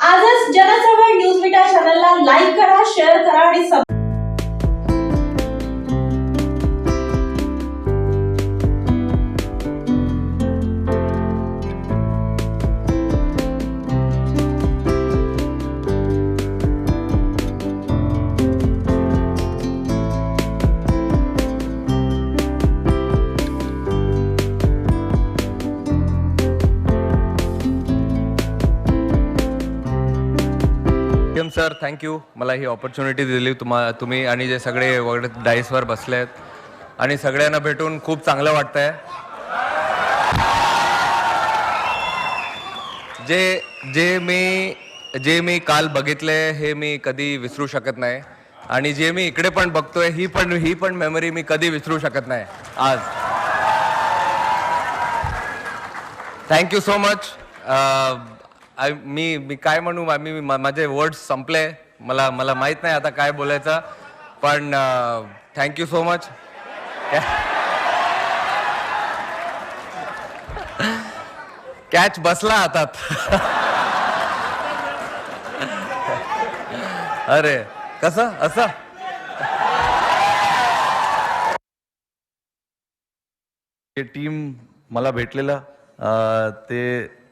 आजच जनचळवळ न्यूज विटा चॅनलला लाईक करा शेअर करा आणि सब सर थँक्यू मला ही ऑपॉर्च्युनिटी दिली तुम्हा तुम्ही आणि जे सगळे वगैरे डाईसवर बसले आहेत. आणि सगळ्यांना भेटून खूप चांगलं वाटतंय. जे जे मी जे मी काल बघितले हे मी कधी विसरू शकत नाही. आणि जे मी इकडे पण बघतोय ही पण ही पण मेमरी मी कधी विसरू शकत नाही. आज. Thank you so much I मी मी काय म्हणू मी माझे वर्ड्स संपले. मला मला माहीत नाही आता काय बोलायचं. पण थँक्यू सो मच कॅच बसला हातात. अरे कसं? असं? टीम मला भेटलेलं. ते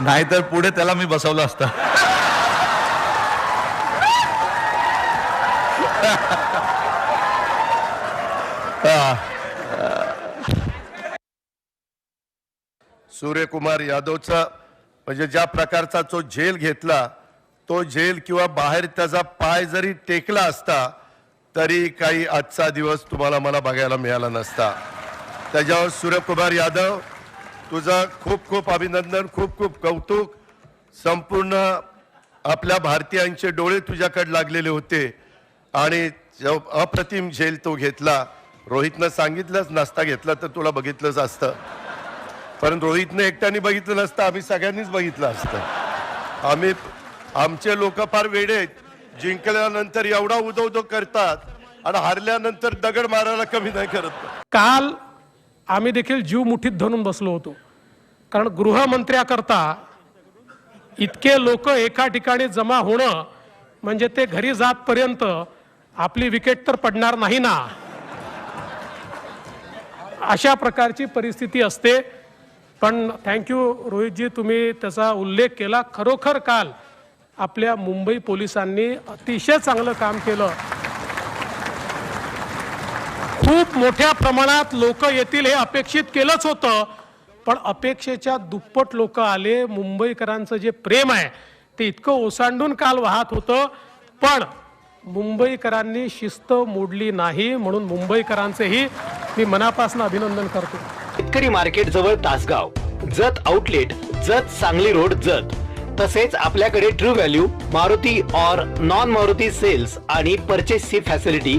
नाहीतर पुढे त्याला मी बसवलं असतं. सूर्यकुमार यादवचा म्हणजे ज्या प्रकारचा तो झेल घेतला तो झेल किंवा बाहेर त्याचा पाय जरी टेकला असता तरी काही आजचा दिवस तुम्हाला मला बघायला मिळाला नसता. त्याच्यावर सूर्यकुमार यादव तुझं खूप खूप अभिनंदन खूप खूप कौतुक. संपूर्ण आपल्या भारतीयांचे डोळे तुझ्याकडे लागलेले होते. आणि अप्रतिम झेल तो घेतला. रोहितनं सांगितलंच नाश्ता घेतला तर तुला बघितलंच असतं. पण रोहितने एकट्याने बघितलं नसतं आम्ही सगळ्यांनीच बघितलं असतं. आम्ही आमचे लोक फार वेडे जिंकल्यानंतर एवढा उदो उदो करतात आणि हारल्यानंतर दगड मारायला कमी नाही करत. काल आम्ही देखील जीव मुठीत धरून बसलो होतो. कारण गृहमंत्र्याकरता इतके लोक एका ठिकाणी जमा होणं म्हणजे ते घरी जातपर्यंत आपली विकेट तर पडणार नाही ना. अशा प्रकारची परिस्थिती असते. पण थँक्यू रोहितजी तुम्ही त्याचा उल्लेख केला. खरोखर काल आपल्या मुंबई पोलिसांनी अतिशय चांगलं काम केलं. खूप मोठ्या प्रमाणात लोक येतील हे अपेक्षित केलंच होतं. पण अपेक्षेच्या दुप्पट लोक आले. मुंबईकरांचं जे प्रेम आहे ते इतकं ओसांडून काल वाहत होतं. पण मुंबईकरांनी शिस्त मोडली नाही म्हणून मुंबईकरांचेही मी मनापासून अभिनंदन करतो. शेतकरी मार्केट जवळ तासगाव जत आउटलेट जत सांगली रोड जत. तसेच आपल्याकडे true value Maruti or non Maruti sales आणि परचेसची facility